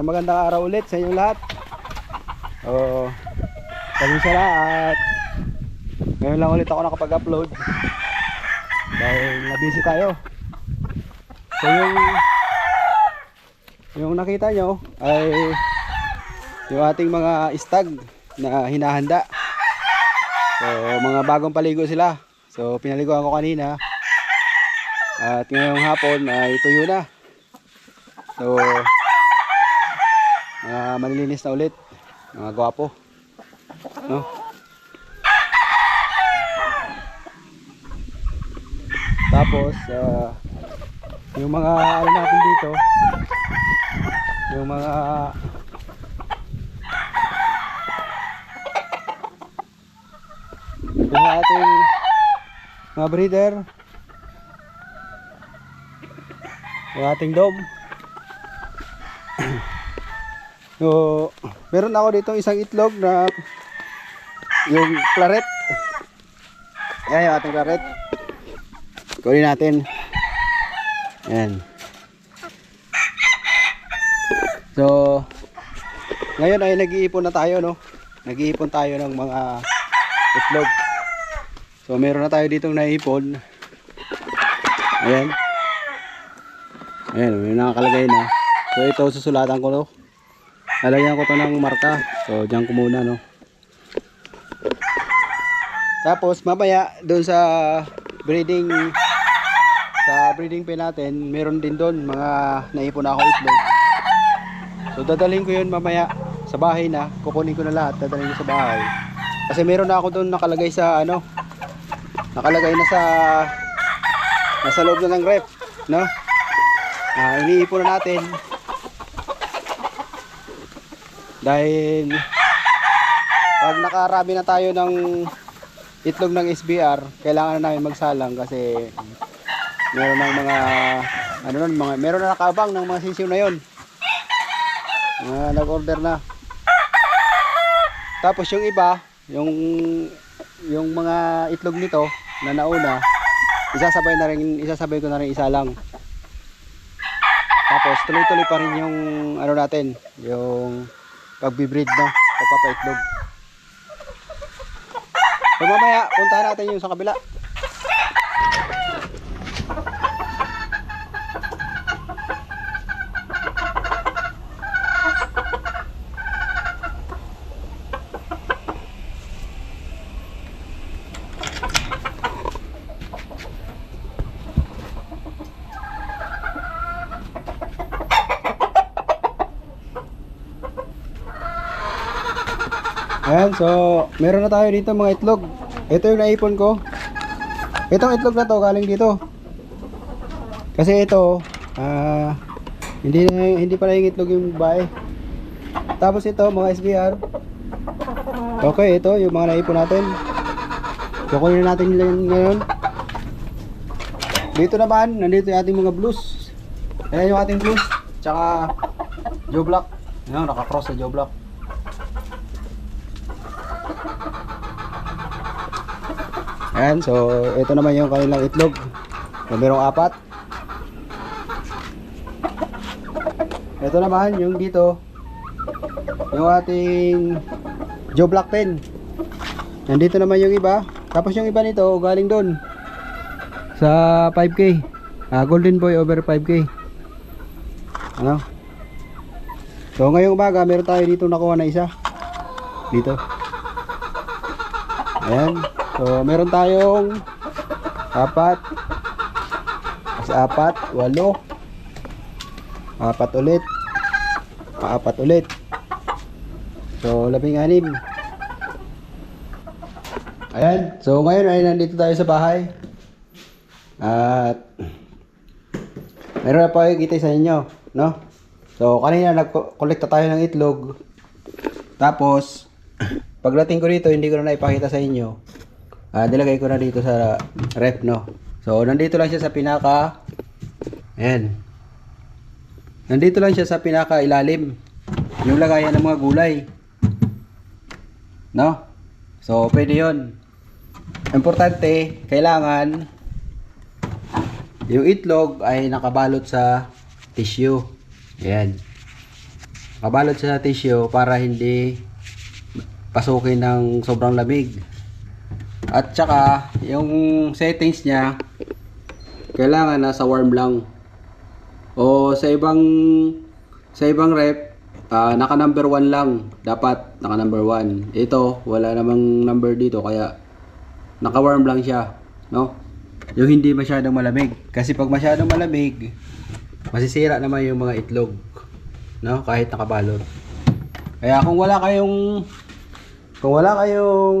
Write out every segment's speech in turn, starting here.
Sa magandang araw ulit sa inyong lahat. Oo. Kami sa lahat. Ngayon lang ulit ako nakapag-upload. Dahil na-busy tayo. So yung yung nakita nyo ay yung ating mga stag na hinahanda. So mga bagong paligo sila. So pinaliguan ko kanina. At ngayong hapon ay tuyo na. So, mga malilinis na ulit. Mga gwapo. No? Tapos, ah, yung mga ano natin dito, yung mga yung ating mga breeder, yung ating dom. So, meron ako dito isang itlog na yung claret. Yan yung ating claret. Kunin natin. Yan. So, ngayon ay nag-iipon na tayo, no? Nag-iipon tayo ng mga itlog. So, meron na tayo ditong naipon. Ayan. Ayan, may nakakalagay na. So, ito susulatan ko, no? Lalagyan ko to ng marka. So, diyan ko muna, no? Tapos, mamaya, doon sa breeding sa breeding pen natin, meron din doon mga naipon na ako itlog. So, dadalhin ko yun mamaya sa bahay na. Kukunin ko na lahat, dadalhin ko sa bahay. Kasi meron na ako doon nakalagay sa, ano, nakalagay na sa nasa loob na ng ref, no? Ah, iniipon na natin dahil pag nakarami na tayo ng itlog ng SBR, kailangan na namin magsalang kasi meron ng mga ano nun, mga meron na nakabang ng mga sisiw na yon. Mga nag-order na. Tapos yung iba, yung yung mga itlog nito na nauna, isasabay na rin isasabay ko na rin isa lang. Tapos tuloy-tuloy pa rin yung ano natin, yung pagbibreed no, pagpapaitlog. So mamaya, puntahan natin yung sa kabila. Ayan, so meron na tayo dito mga itlog. Ito yung naipon ko. Itong itlog na to galing dito. Kasi ito, ah hindi na, hindi pala yung itlog yung bae. Tapos ito, mga SBR. Okay, ito yung mga naipon natin. Kukunin natin lang ngayon. Dito naman, nandito yung ating mga blues. Ayan yung ating blues. Tsaka Joe Black. Ayan, nakakross sa Joe Black. Ayan, so ito naman yung kanilang itlog. So, merong apat. Ito naman yung dito. Yung ating Joe Black pen. Nandito naman yung iba. Tapos yung iba nito galing doon. Sa 5K. Ah, Golden Boy over 5K. Ano? So ngayong umaga meron tayo dito nakuha na isa. Dito. Ayan. So, meron tayong apat. Kasi apat, walo. Apat ulit. Apat ulit. So, labing anim. Ayan. So, ngayon ay nandito tayo sa bahay. At meron na pa kita sa inyo, no? So, kanina nag-collecta tayo ng itlog. Tapos, pagdating ko dito, hindi ko na naipakita sa inyo. Ah, nilagay ko na dito sa ref, no? So, nandito lang siya sa pinaka Ayan. Nandito lang siya sa pinaka ilalim. Yung lagayan ng mga gulay. No? So, pwede yun. Importante, kailangan yung itlog ay nakabalot sa tissue. Ayan. Kabalot siya sa tissue para hindi pasukin ng sobrang lamig. At saka, yung settings niya, kailangan nasa warm lang. O sa ibang sa ibang rep, ah, naka number 1 lang. Dapat naka number 1. Ito, wala namang number dito kaya naka warm lang siya, no? Yung hindi masyadong malamig. Kasi pag masyadong malamig, masisira naman yung mga itlog, no? Kahit nakabalot. Kaya kung wala kayong kung wala kayong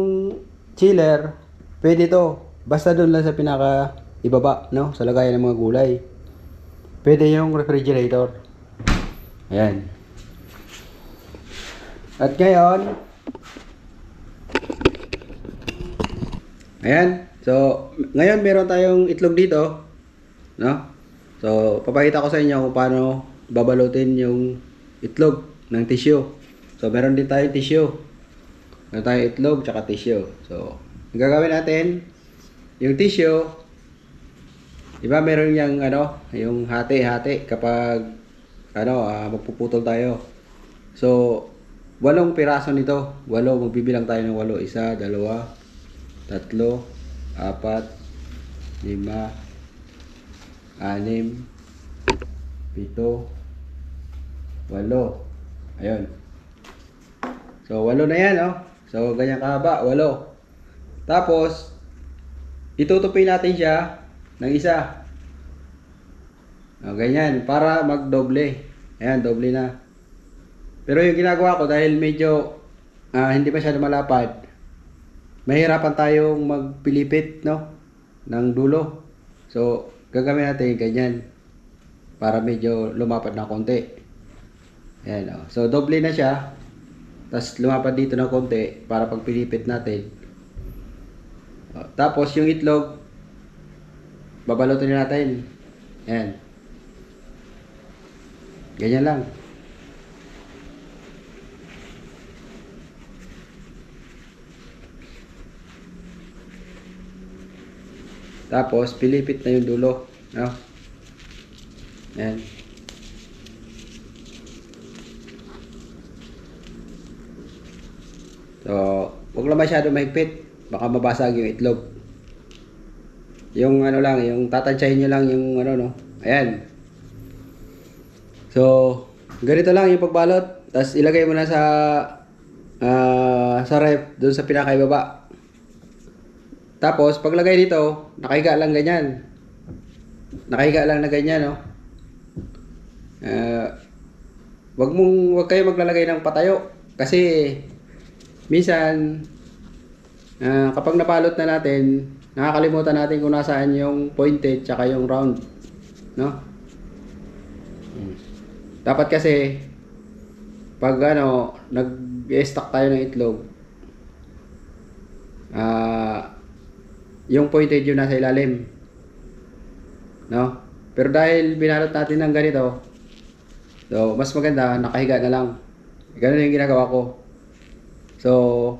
chiller, pwede to. Basta doon lang sa pinaka ibaba, no? Sa lagayan ng mga gulay. Pwede yung refrigerator. Ayan. At ngayon, ayan. So, ngayon meron tayong itlog dito. No? So, papakita ko sa inyo kung paano babalutin yung itlog ng tissue. So, meron din tayong tissue. Meron tayong itlog tsaka tissue. So, ang gagawin natin, yung tissue, di ba meron yung ano, yung hati-hati kapag ano, ah, magpuputol tayo. So, walong piraso nito. Walo, magbibilang tayo ng walo. Isa, dalawa, tatlo, apat, lima, anim, pito, walo. Ayun. So, walo na yan, oh. So, ganyan kahaba, walo. Tapos, itutupi natin siya ng isa. O, ganyan, para magdoble. Ayan, doble na. Pero yung ginagawa ko, dahil medyo ah, hindi masyado malapad, mahirapan tayong magpilipit, no? Ng dulo. So, gagawin natin ganyan. Para medyo lumapad na konti. Ayan, oh. So, doble na siya. Tapos, lumapad dito ng konti para pag pilipit natin. Oh, tapos, yung itlog, babalutin natin. Ayan. Ganyan lang. Tapos, pilipit na yung dulo. No? Ayan. So, huwag lang masyado mahigpit. Baka mabasag yung itlog. Yung ano lang, yung tatansyahin nyo lang yung ano no. Ayan. So, ganito lang yung pagbalot. Tapos ilagay mo na sa ah, sa ref, doon sa pinakaibaba. Tapos, paglagay dito, nakahiga lang ganyan. Nakahiga lang na ganyan, no? Ah, wag mong, wag kayo maglalagay ng patayo. Kasi, minsan, ah, kapag napalot na natin, nakakalimutan natin kung nasaan yung pointed tsaka yung round. No? Dapat kasi, pag ano, nag-stack tayo ng itlog, ah, yung pointed yun nasa ilalim. No? Pero dahil binalot natin ng ganito, so, mas maganda, nakahiga na lang. Ganun yung ginagawa ko. So,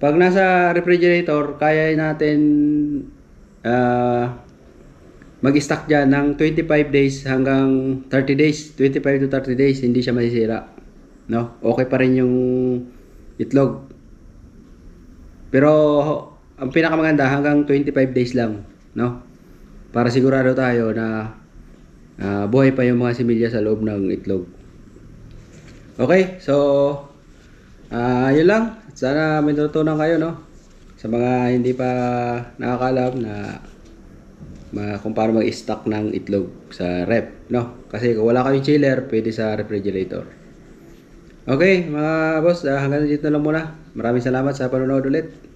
pag nasa refrigerator, kaya natin ah, mag-stack dyan ng 25 days hanggang 30 days. 25 to 30 days, hindi siya masisira. No? Okay pa rin yung itlog. Pero ang pinakamaganda hanggang 25 days lang, no? Para sigurado tayo na ah, buhay pa yung mga similya sa loob ng itlog. Okay, so ah yun lang. Sana may natutunan kayo, no? Sa mga hindi pa nakakalam na ma kung paano mag-stock ng itlog sa rep, no? Kasi kung wala kayong chiller, pwede sa refrigerator. Okay, mga boss, ah, hanggang dito na lang muna. Maraming salamat sa panonood ulit.